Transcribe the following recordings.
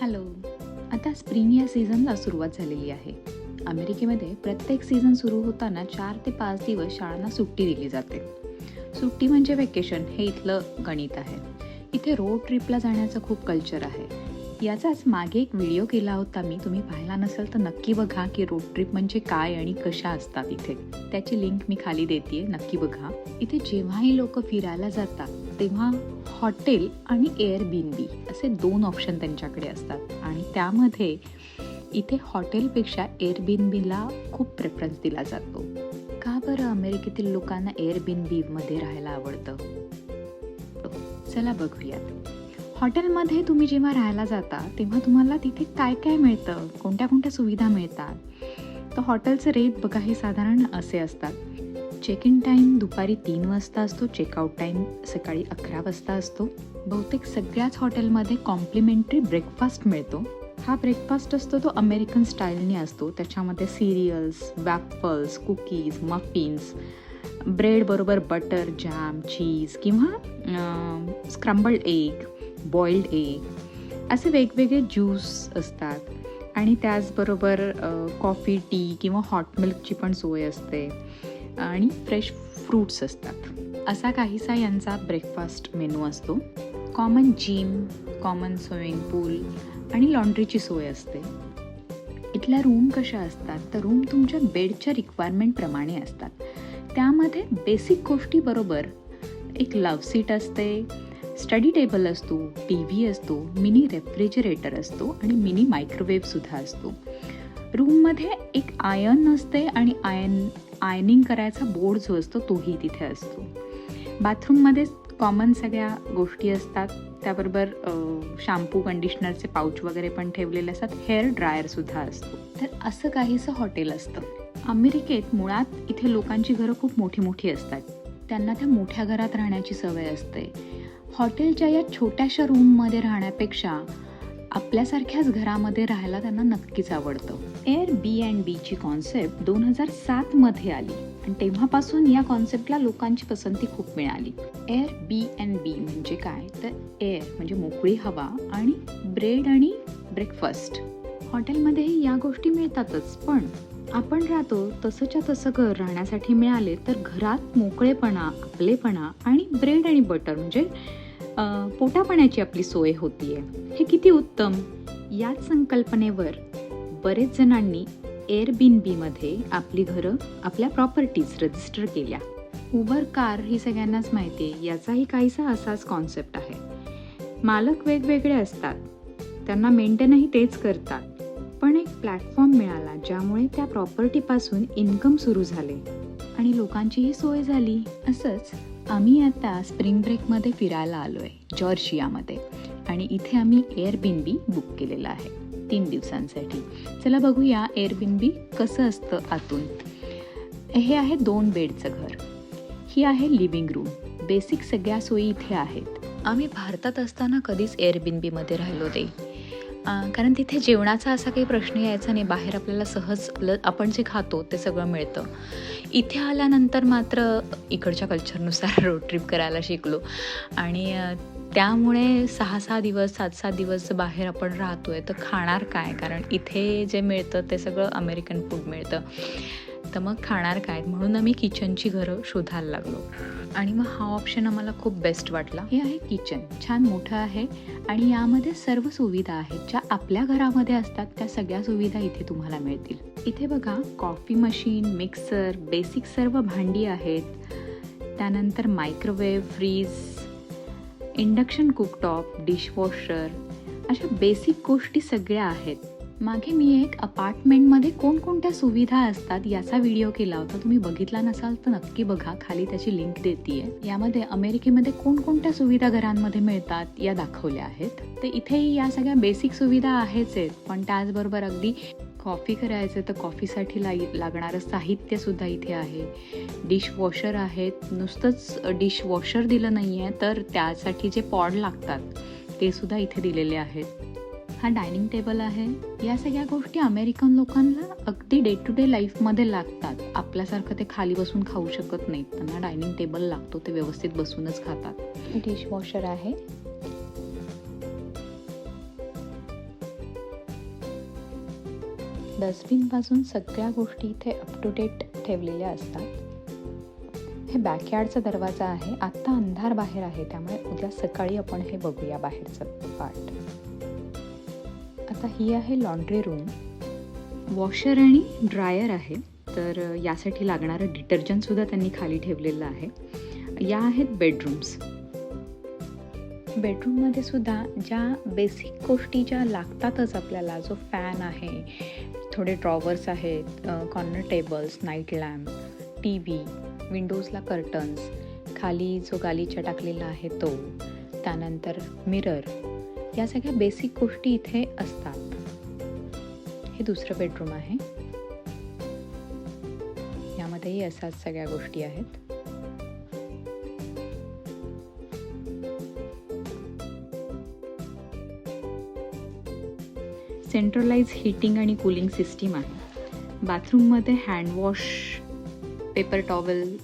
Hello. आता spring या सीझनला सुरुवात झालेली आहे. अमेरिकेमध्ये प्रत्येक सीझन सुरू होताना चार ते पाच दिवस शाळांना सुट्टी दिली जाते. सुट्टी म्हणजे वेकेशन हे इथलं गणित आहे. इथे रोड ट्रिपला जाण्याचं खूप कल्चर आहे. याचाच मागे एक व्हिडिओ केला होता मी. तुम्ही पाहिला नसेल तर नक्की बघा की रोड ट्रिप म्हणजे काय आणि कशा असतात इथे. त्याची लिंक मी खाली देते नक्की बघा. इथे जेव्हाही लोक फिरायला जातात तेव्हा हॉटेल आणि एअरबीनबी असे दोन ऑप्शन त्यांच्याकडे असतात. आणि त्यामध्ये इथे हॉटेलपेक्षा एअरबीनबीला खूप प्रेफरन्स दिला जातो. का बरं अमेरिकेतील लोकांना एअरबीनबीमध्ये राहायला आवडतं? चला बघूयात. हॉटेलमध्ये तुम्ही जेव्हा राहायला जाता तेव्हा तुम्हाला तिथे काय काय मिळतं? कोणत्या कोणत्या सुविधा मिळतात? तर हॉटेलचे रेट बघा हे साधारण असे असतात. चेक इन टाईम दुपारी तीन वाजता असतो चेकआउट टाईम सकाळी अकरा वाजता असतो. बहुतेक सगळ्याच हॉटेलमध्ये कॉम्प्लिमेंटरी ब्रेकफास्ट मिळतो. हा ब्रेकफास्ट असतो तो अमेरिकन स्टाईलने असतो. त्याच्यामध्ये सिरियल्स वॅफल्स कुकीज मफिन्स ब्रेडबरोबर बटर जॅम चीज किंवा स्क्रम्बल्ड एग बॉइल्ड एग असे वेगवेगळे ज्यूस असतात. आणि त्याचबरोबर कॉफी टी किंवा हॉट मिल्कची पण सोय असते. आणि फ्रेश फ्रूट्स असतात. असा काहीसा यांचा ब्रेकफास्ट मेनू असतो. Common gym common swimming pool आणि लॉन्ड्रीची सोय असते. इथल्या रूम कशा असतात? तर रूम तुमच्या बेडच्या रिक्वायरमेंटप्रमाणे असतात. त्यामध्ये बेसिक गोष्टीबरोबर एक लव सीट असते स्टडी टेबल असतो टी व्ही असतो मिनी रेफ्रिजरेटर असतो आणि मिनी मायक्रोवेव्हसुद्धा असतो. रूममध्ये एक आयन असते आणि आयन आयनिंग करायचा बोर्ड जो असतो तोही तिथे असतो. बाथरूममध्ये कॉमन सगळ्या गोष्टी असतात. त्याबरोबर शॅम्पू कंडिशनरचे पाऊच वगैरे पण ठेवलेले असतात. हेअर ड्रायरसुद्धा असतो. तर असं काहीसं हॉटेल असतं. अमेरिकेत मुळात इथे लोकांची घरं खूप मोठी मोठी असतात. त्यांना त्या मोठ्या घरात राहण्याची सवय असते. हॉटेलच्या या छोट्याशा रूममध्ये राहण्यापेक्षा आपल्यासारख्याच घरामध्ये राहायला त्यांना नक्कीच आवडतं. एअर बी अँड बीची कॉन्सेप्ट दोन हजार सातमध्ये आली आणि तेव्हापासून या कॉन्सेप्टला लोकांची पसंती खूप मिळाली. एअर बी अँड बी म्हणजे काय? तर एअर म्हणजे मोकळी हवा आणि ब्रेड आणि ब्रेकफास्ट हॉटेलमध्येही या गोष्टी मिळतातच पण आपण राहतो तसंच्या तसं घर राहण्यासाठी मिळाले तर घरात मोकळेपणा आपलेपणा आणि ब्रेड आणि बटर म्हणजे पोटापाण्याची आपली सोय होतीये. हे किती उत्तम. याच संकल्पनेवर बरेच जणांनी एअरबिनबीमध्ये आपली घरं आपल्या प्रॉपर्टीज रजिस्टर केल्या. उबर कार ही सगळ्यांनाच माहिती आहे. याचाही काहीसा असाच कॉन्सेप्ट आहे. मालक वेगवेगळे असतात. त्यांना मेंटेनही तेच करतात. पण एक प्लॅटफॉर्म मिळाला ज्यामुळे त्या प्रॉपर्टीपासून इन्कम सुरू झाले. आणि लोकांचीही सोय झाली. असंच आम्ही आता स्प्रिंग ब्रेकमध्ये फिरायला आलो आहे जॉर्जियामध्ये. आणि इथे आम्ही एअरबिनबी बुक केलेलं आहे तीन दिवसांसाठी. चला बघूया एअरबिनबी कसं असतं आतून. हे आहे दोन बेडचं घर. ही आहे लिव्हिंग रूम. बेसिक सगळ्या सोयी इथे आहेत. आम्ही भारतात असताना कधीच एअरबिनबीमध्ये राहिलो ते कारण तिथे जेवणाचा असा काही प्रश्न यायचा नाही. बाहेर आपल्याला सहज आपण जे खातो ते सगळं मिळतं. इथे आल्यानंतर मात्र इकडच्या कल्चरनुसार रोड ट्रिप करायला शिकलो. आणि त्यामुळे सहा सहा दिवस सात सात दिवस बाहेर आपण राहतो आहे तर खाणार काय? कारण इथे जे मिळतं ते सगळं अमेरिकन फूड मिळतं. तर मग खाणार काय? म्हणून आम्ही किचनची घरं शोधायला लागलो. आणि मग हा ऑप्शन आम्हाला खूप बेस्ट वाटला. हे आहे किचन छान मोठं आहे. आणि यामध्ये सर्व सुविधा आहेत. ज्या आपल्या घरामध्ये असतात त्या सगळ्या सुविधा इथे तुम्हाला मिळतील. इथे बघा कॉफी मशीन मिक्सर बेसिक सर्व भांडी आहेत. त्यानंतर microwave fridge induction cooktop dishwasher अशा बेसिक गोष्टी सगळ्या आहेत. मागे मी एक अपार्टमेंटमध्ये कोणकोणत्या सुविधा असतात याचा व्हिडिओ केला होता. तुम्ही बघितला नसाल तर नक्की बघा. खाली त्याची लिंक देते यामध्ये अमेरिकेमध्ये कोणकोणत्या सुविधा घरांमध्ये मिळतात या दाखवल्या आहेत. तर इथेही या सगळ्या बेसिक सुविधा आहेच आहेत. पण त्याचबरोबर अगदी कॉफी करायचं तर कॉफीसाठी ला लागणारं साहित्य सुद्धा इथे आहे. डिशवॉशर आहेत. नुसतंच डिश वॉशर दिलं नाही आहे तर त्यासाठी जे पॉड लागतात ते सुद्धा इथे दिलेले आहेत. हा डायनिंग टेबल आहे. या सगळ्या गोष्टी अमेरिकन लोकांना अगदी डे टू डे लाईफमध्ये लागतात. आपल्यासारखं ते खाली बसून खाऊ शकत नाहीत. त्यांना डायनिंग टेबल लागतो ते व्यवस्थित बसूनच खातात. डिशवॉशर आहे. डस्टबिनपासून सगळ्या गोष्टी इथे अप टू डेट ठेवलेल्या असतात. हे बॅकयार्डचा दरवाजा आहे. आत्ता अंधार बाहेर आहे त्यामुळे उद्या सकाळी आपण हे बघूया बाहेरचं पार्ट आता ही आहे लॉन्ड्री रूम वॉशर आणि ड्रायर आहे. तर यासाठी लागणारं डिटर्जंटसुद्धा त्यांनी खाली ठेवलेलं आहे. या आहेत बेडरूम्स बेडरूममध्ये सुद्धा ज्या बेसिक गोष्टी ज्या लागतातच आपल्याला जो फॅन आहे थोडे ड्रॉवर्स आहेत corner tables night lamp T V विंडोजला curtains खाली जो गालीचा टाकलेला आहे तो त्यानंतर मिरर या सगळ्या बेसिक गोष्टी इथे असतात. हे दुसरं बेडरूम आहे. यामध्येही असाच सगळ्या गोष्टी आहेत. सेंट्रलाइज हीटिंग आणि कूलिंग सिस्टीम आहे. बाथरूममध्ये handwash paper towel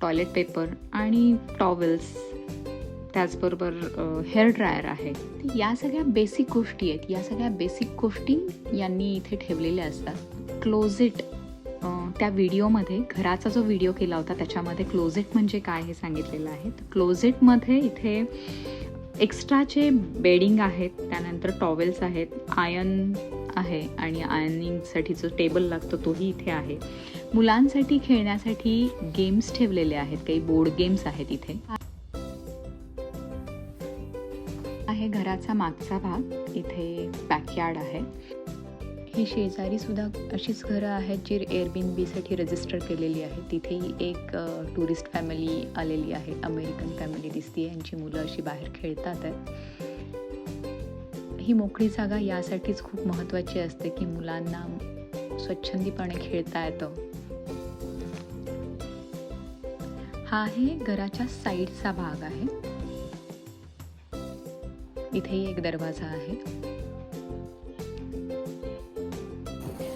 toilet paper आणि टॉवेल्स त्याचबरोबर हेअर ड्रायर आहे. तर या सगळ्या बेसिक गोष्टी आहेत. या सगळ्या बेसिक गोष्टी यांनी इथे ठेवलेल्या असतात. क्लोजेट त्या व्हिडिओमध्ये घराचा जो व्हिडिओ केला होता त्याच्यामध्ये क्लोजेट म्हणजे काय हे सांगितलेलं आहे? तर क्लोजेटमध्ये इथे एक्स्ट्राचे बेडिंग आहेत त्यानंतर टॉवेल्स आहेत आयन आहे आणि आयनिंगसाठी जो टेबल लागतो तोही इथे आहे. मुलांसाठी खेळण्यासाठी गेम्स ठेवलेले आहेत. काही बोर्ड गेम्स आहेत इथे. आहे घराचा मागचा भाग इथे बॅकयार्ड आहे. ही शेजारी सुद्धा अशीच घरं आहेत जी एअरबिन बीसाठी रजिस्टर केलेली आहे. तिथेही एक टुरिस्ट फॅमिली आलेली आहे. अमेरिकन फॅमिली दिसते यांची मुलं अशी बाहेर खेळतात आहेत. ही मोकळी जागा यासाठीच खूप महत्त्वाची असते की मुलांना स्वच्छंदीपणे खेळता येतं. हा आहे घराच्या साईडचा भाग आहे. इथेही एक दरवाजा आहे.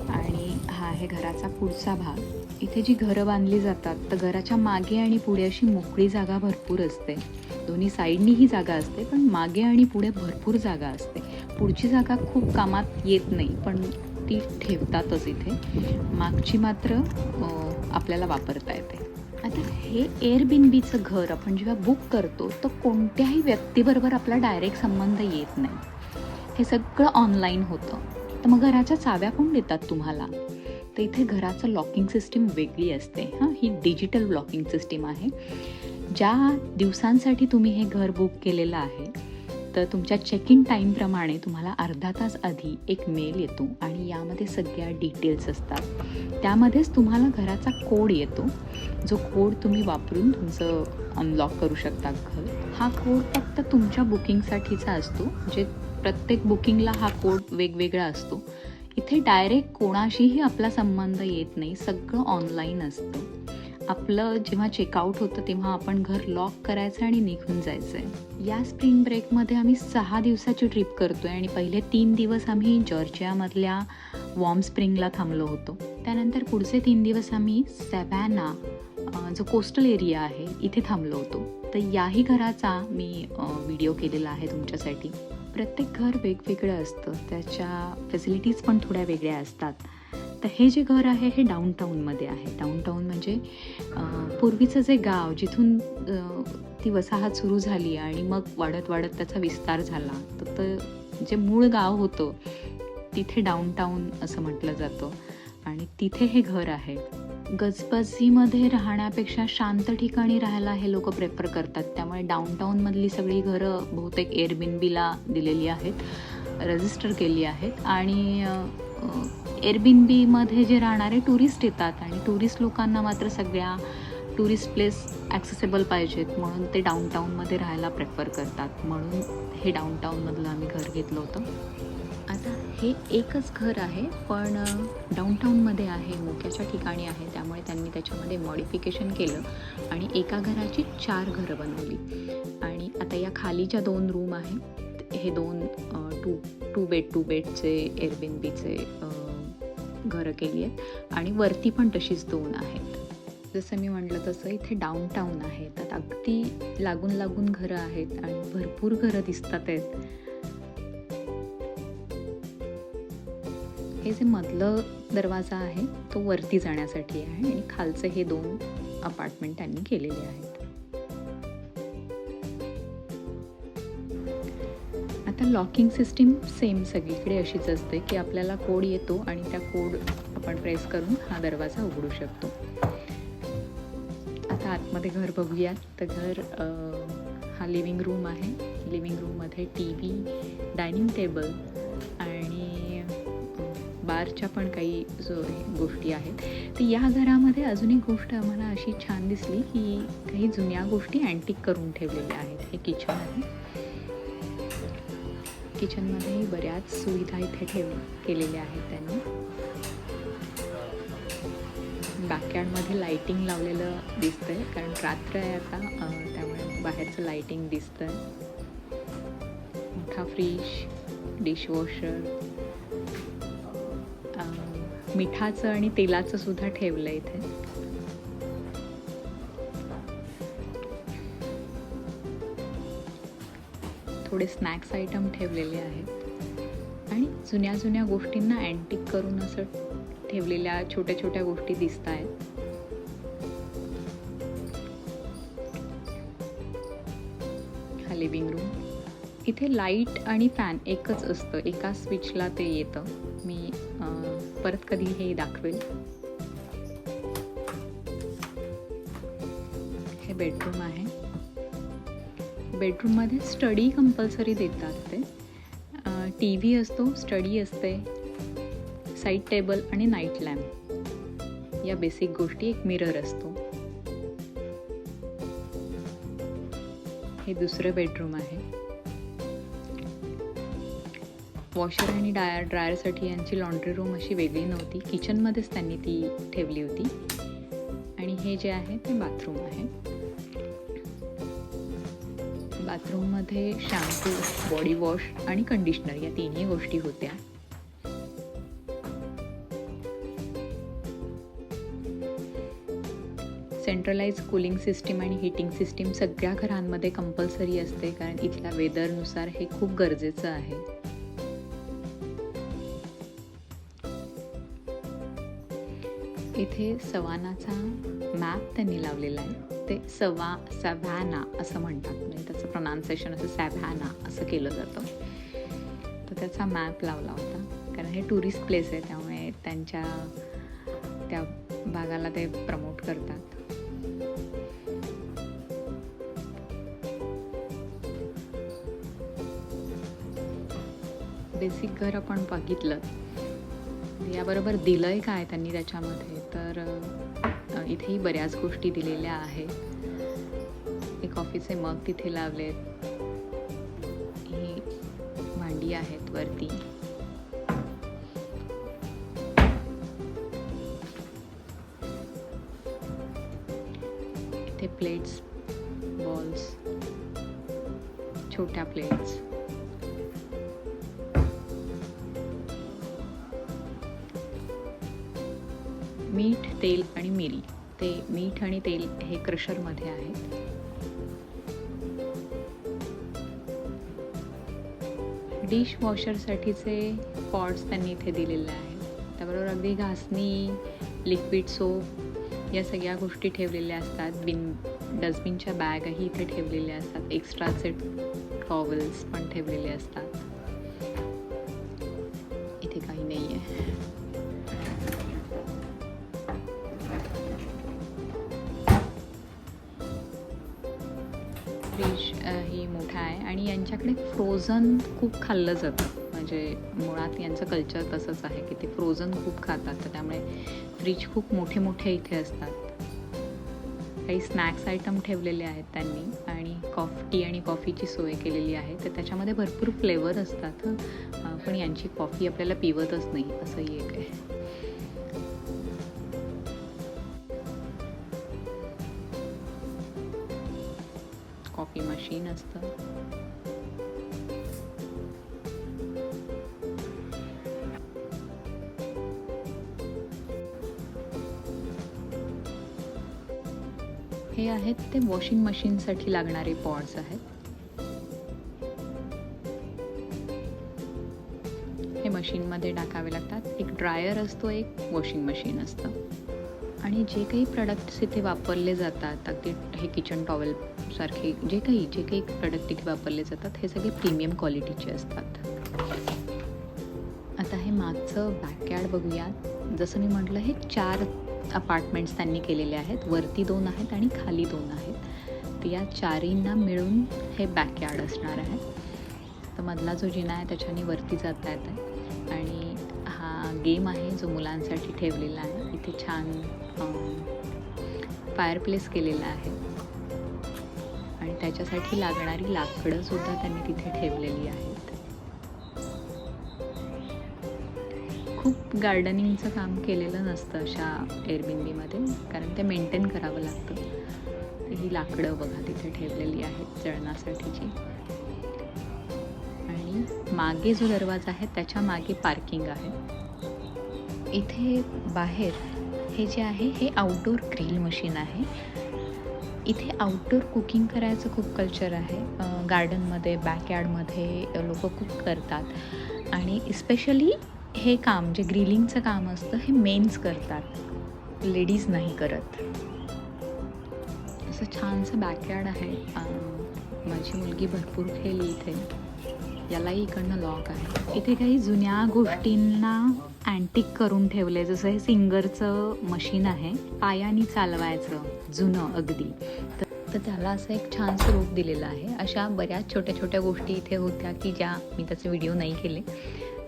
आणि हा आहे घराचा पुढचा भाग. इथे जी घरं बांधली जातात तर घराच्या मागे आणि पुढे अशी मोकळी जागा भरपूर असते. दोन्ही साईडनी ही जागा असते पण मागे आणि पुढे भरपूर जागा असते. पुढची जागा खूप कामात येत नाही पण ती ठेवतातच इथे. मागची मात्र आपल्याला वापरता येते. आता हे एअरबिनबीचं घर आपण जेव्हा बुक करतो तर कोणत्याही व्यक्तीबरोबर आपला डायरेक्ट संबंध येत नाही. हे सगळं ऑनलाईन होतं. तर मग घराच्या चाव्या कोण देतात तुम्हाला? तर इथे घराचं लॉकिंग सिस्टीम वेगळी असते. हां ही डिजिटल लॉकिंग सिस्टीम आहे. ज्या दिवसांसाठी तुम्ही हे घर बुक केलेलं आहे तर तुमच्या चेक इन टाईमप्रमाणे तुम्हाला अर्धा तास आधी एक मेल येतो आणि यामध्ये सगळ्या डिटेल्स असतात. त्यामध्येच तुम्हाला घराचा कोड येतो. जो कोड तुम्ही वापरून तुमचं अनलॉक करू शकता घर. हा कोड फक्त तुमच्या बुकिंगसाठीचा असतो. जे प्रत्येक बुकिंगला हा कोड वेगवेगळा असतो. इथे डायरेक्ट कोणाशीही आपला संबंध येत नाही. सगळं ऑनलाईन असतं. आपलं जेव्हा चेकआउट होतं तेव्हा आपण घर लॉक करायचं आणि निघून जायचं आहे या स्प्रिंग ब्रेकमध्ये आम्ही सहा दिवसाची ट्रिप आहे आणि पहिले तीन दिवस आम्ही जॉर्जियामधल्या वॉर्म स्प्रिंगला थांबलो होतो. त्यानंतर पुढचे तीन दिवस आम्ही सॅबॅना जो कोस्टल एरिया आहे इथे थांबलो होतो. तर याही घराचा मी व्हिडिओ केलेला आहे तुमच्यासाठी. प्रत्येक घर वेगवेगळं असतं. त्याच्या फॅसिलिटीज पण थोड्या वेगळ्या असतात. तर हे जे घर आहे हे डाऊनटाऊनमध्ये आहे. डाऊनटाऊन म्हणजे पूर्वीचं जे गाव जिथून ती वसाहत सुरू झाली आणि मग वाढत वाढत त्याचा विस्तार झाला तर जे मूळ गाव होतं तिथे डाऊनटाऊन असं म्हटलं जातं. आणि तिथे हे घर आहे. गजबजीमध्ये राहण्यापेक्षा शांत ठिकाणी राहायला हे लोक प्रेफर करतात. त्यामुळे डाऊनटाऊनमधली सगळी घरं बहुतेक एअरबिनबीला दिलेली आहेत रजिस्टर केली आहेत. आणि एअरबिनबीमध्ये जे राहणारे टुरिस्ट येतात आणि टुरिस्ट लोकांना मात्र सगळ्या टुरिस्ट प्लेस ॲक्सेसेबल पाहिजेत म्हणून ते डाऊनटाऊनमध्ये राहायला प्रेफर करतात. म्हणून हे डाऊनटाऊनमधलं आम्ही घर घेतलं होतं. आता हे एकच घर आहे पण डाऊनटाऊनमध्ये आहे मोक्याच्या ठिकाणी आहे त्यामुळे त्यांनी त्याच्यामध्ये मॉडिफिकेशन केलं आणि एका घराची चार घरं बनवली. आणि आता या खालीच्या दोन रूम आहेत हे दोन टू टू बेड टू बेडचे एअरबिनबीचे घरं केली आहेत. आणि वरती पण तशीच दोन आहेत. जसं मी म्हटलं तसं इथे डाऊनटाऊन आहे तर अगदी लागून लागून घरं आहेत आणि भरपूर घरं दिसतात आहेत. हे जे मधलं दरवाजा आहे तो वरती जाण्यासाठी आहे आणि खालचे हे दोन अपार्टमेंट त्यांनी केलेले आहेत आता लॉकिंग सिस्टीम सेम सगळीकडे अशीच असते की आपल्याला कोड येतो आणि त्या कोड आपण प्रेस करून हा दरवाजा उघडू शकतो. आता आतमध्ये घर बघूयात. तर घर हा लिव्हिंग रूम आहे. लिव्हिंग रूममध्ये टी व्ही डायनिंग टेबल आणि बारच्या पण काही जो गोष्टी आहेत. तर या घरामध्ये अजून एक गोष्ट आम्हाला अशी छान दिसली की काही जुन्या गोष्टी अँटिक करून ठेवलेल्या आहेत. हे किचन आहे. किचनमध्येही बऱ्याच सुविधा इथे ठेव केलेल्या आहेत त्यांनी. बॅकयार्डमध्ये लाइटिंग लावलेलं दिसतंय कारण रात्र आहे आता त्यामुळे बाहेरचं लाइटिंग दिसतंय. मोठा फ्रीज डिशवॉशर मिठाचं आणि तेलाचं सुद्धा ठेवलं इथे. थोडे स्नॅक्स आयटम ठेवलेले आहेत. आणि जुन्या जुन्या गोष्टींना अँटिक करून असं ठेवलेल्या छोट्या छोट्या गोष्टी दिसत आहेत. हा लिव्हिंग रूम इथे लाइट आणि फॅन एकच असतं. एका स्विचला ते येतं. मी परत कधी हे दाखवेल. हे बेडरूम आहे. बेडरूममध्ये स्टडी कंपल्सरी देतात ते. टी व्ही असतो स्टडी असते साईड टेबल आणि नाईट लॅम्प. या बेसिक गोष्टी एक मिरर असतो. हे दुसरं बेडरूम आहे. वॉशर आणि डायर ड्रायरसाठी यांची लॉन्ड्री रूम अशी वेगळी नव्हती. किचनमध्येच त्यांनी ती ठेवली होती. आणि हे जे आहे ते बाथरूम आहे. बाथरूममध्ये शॅम्पू बॉडी वॉश आणि कंडिशनर या तिन्ही गोष्टी होत्या. सेंट्रलाइज कूलिंग सिस्टीम आणि हीटिंग सिस्टीम सगळ्या घरांमध्ये कंपल्सरी असते कारण इथल्या वेदरनुसार हे खूप गरजेचं आहे. इथे सवानाचा मॅप त्यांनी लावलेला आहे. ते सवा सॅव्हॅना असं म्हणतात. म्हणजे त्याचं प्रोनाऊन्सिएशन असं सॅव्हॅना असं केलं जातं. तर त्याचा मॅप लावला होता. कारण हे टुरिस्ट प्लेस आहे त्यामुळे त्यांच्या त्या भागाला ते प्रमोट करतात. बेसिक घर आपण बघितलं. याबरोबर दिलंय काय त्यांनी त्याच्यामध्ये? तर इथेही बऱ्याच गोष्टी दिलेल्या आहेत. एक कॉफीचे मग तिथे लावलेत. ही भांडी आहेत वरती. इथे प्लेट्स बॉल्स छोट्या प्लेट्स आणि तेल हे क्रशरमध्ये आहे. डिश वॉशरसाठीचे पॉट्स त्यांनी इथे दिलेले आहेत. त्याबरोबर अगदी घासणी लिक्विड सोप या सगळ्या गोष्टी ठेवलेल्या असतात. बिन डस्टबिनच्या बॅगही इथे ठेवलेल्या असतात. एक्स्ट्राचे टॉवल्स पण ठेवलेले असतात. इथे काही नाही आहे फ्रोझन खूप खाल्लं जातं. म्हणजे मुळात यांचं कल्चर तसंच आहे की ते फ्रोझन खूप खातात. तर त्यामुळे फ्रीज खूप मोठे मोठे इथे असतात. काही स्नॅक्स आयटम ठेवलेले आहेत त्यांनी. आणि कॉफ टी आणि कॉफीची सोय केलेली आहे. तर त्याच्यामध्ये भरपूर फ्लेवर असतात. पण यांची कॉफी आपल्याला पिवतच नाही असंही एक आहे. कॉफी मशीन असतं. हे आहेत ते वॉशिंग मशीनसाठी लागणारे पॉड्स आहेत. हे मशीनमध्ये टाकावे लागतात. एक ड्रायर असतो एक वॉशिंग मशीन असतं. आणि जे काही प्रॉडक्ट्स इथे वापरले जातात अगदी हे किचन टॉवेल सारखे जे काही जे काही प्रॉडक्ट इथे वापरले जातात हे सगळे प्रीमियम क्वालिटीचे असतात. आता हे मागचं बॅकयार्ड बघूयात. जसं मी म्हटलं हे चार अपार्टमेंट्स त्यांनी केलेले आहेत. वरती दोन आहेत आणि खाली दोन आहेत. तर या चारींना मिळून हे बॅकयार्ड असणार आहे. तर मधला जो जिना आहे त्याच्याने वरती जाता येत आहे. आणि हा गेम आहे जो मुलांसाठी ठेवलेला आहे. इथे छान फायर प्लेस केलेला आहे. आणि त्याच्यासाठी लागणारी लाकडंसुद्धा त्यांनी तिथे ठेवलेली आहेत. खूप गार्डनिंगचं काम केलेलं नसतं अशा एअरबिंदीमध्ये कारण ते मेंटेन करावं लागतं. ही लाकडं बघा तिथे ठेवलेली आहेत जळणासाठीची. आणि मागे जो दरवाजा आहे त्याच्यामागे पार्किंग आहे. इथे बाहेर हे जे आहे हे आउटडोर ग्रिल मशीन आहे. इथे आउटडोर कुकिंग करायचं खूप कल्चर आहे. गार्डनमध्ये बॅकयार्डमध्ये लोक कुक करतात. आणि स्पेशली हे काम जे ग्रिलिंगचं काम असतं हे मेन्स करतात. लेडीज नाही करत. असं छानसं बॅकयार्ड आहे. माझी मुलगी भरपूर खेळली इथे. यालाही इकडनं लॉक आहे. इथे काही जुन्या गोष्टींना अँटिक करून ठेवले जसं हे सिंगरचं मशीन आहे. पायानी चालवायचं जुनं अगदी. तर तर त्याला असं एक छानसं रूप दिलेलं आहे. अशा बऱ्याच छोट्या छोट्या गोष्टी इथे होत्या की ज्या मी त्याचे व्हिडिओ नाही केले.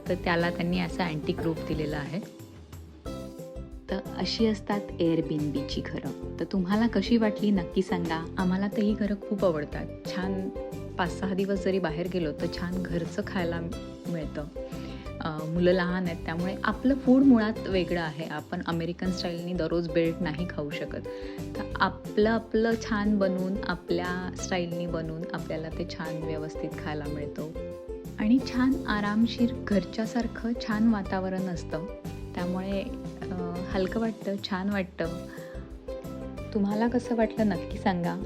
तर त्याला त्यांनी असं अँटिक रूप दिलेलं आहे. तर अशी असतात एअरबिनबीची घरं. तर तुम्हाला कशी वाटली नक्की सांगा. आम्हाला तर ही घरं खूप आवडतात. छान पाच सहा दिवस जरी बाहेर गेलो तर छान घरचं खायला मिळतं. मुलं लहान आहेत त्यामुळे आपलं फूड मुळात वेगळं आहे. आपण अमेरिकन स्टाईलनी दररोज बेल्ट नाही खाऊ शकत. तर आपलं आपलं छान बनवून आपल्या स्टाईलनी बनवून आपल्याला ते छान व्यवस्थित खायला मिळतं. आणि छान आरामशीर घरच्यासारखं छान वातावरण असतं. त्यामुळे हलकं वाटतं छान वाटतं. तुम्हाला कसं वाटलं नक्की सांगा.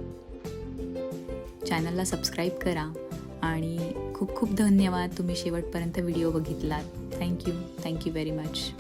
चॅनलला सबस्क्राईब करा आणि खूप खूप धन्यवाद तुम्ही शेवटपर्यंत व्हिडिओ बघितलात. Thank you. Thank you very much.